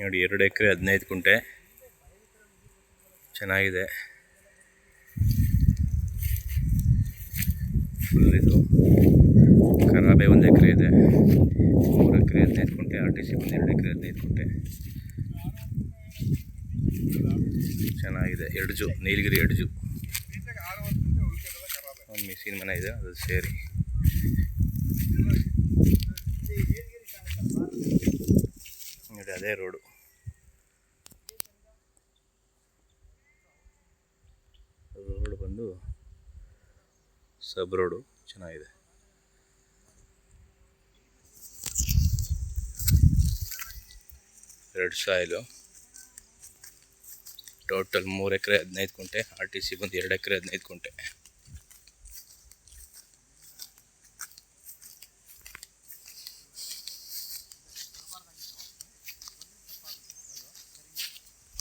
ನೋಡಿ, ಎರಡು ಎಕರೆ ಹದಿನೈದು ಕುಂಟೆ. ಚೆನ್ನಾಗಿದೆ. ಫುಲ್ ಇದು ಖರಾಬೆ ಒಂದು ಎಕರೆ ಇದೆ. ಮೂರು ಎಕರೆ ಹದಿನೈದು ಕುಂಟೆ ಆರ್ ಟಿ ಸಿ ಒಂದು ಎರಡು ಎಕರೆ ಹದಿನೈದು ಕುಂಟೆ. ಚೆನ್ನಾಗಿದೆ. ಎಡ್ಜು ನೀಲಗಿರಿ ಎಡ್ಜು ಒಂದು ಮಿಷಿನ್ ಮನೆ ಇದೆ ಅದು ಸೇರಿ ನೋಡಿ ಅದೇ ರೋಡು. ರೋಡ್ ಬಂದು ಸಬ್ ರೋಡು ಚೆನ್ನಾಗಿದೆ. Red soil. ಟೋಟಲ್ ಮೂರು ಎಕರೆ ಹದಿನೈದು ಕುಂಟೆ ಆರ್ ಟಿ ಸಿ ಬಂದು ಎರಡು ಎಕರೆ ಹದಿನೈದು ಕುಂಟೆ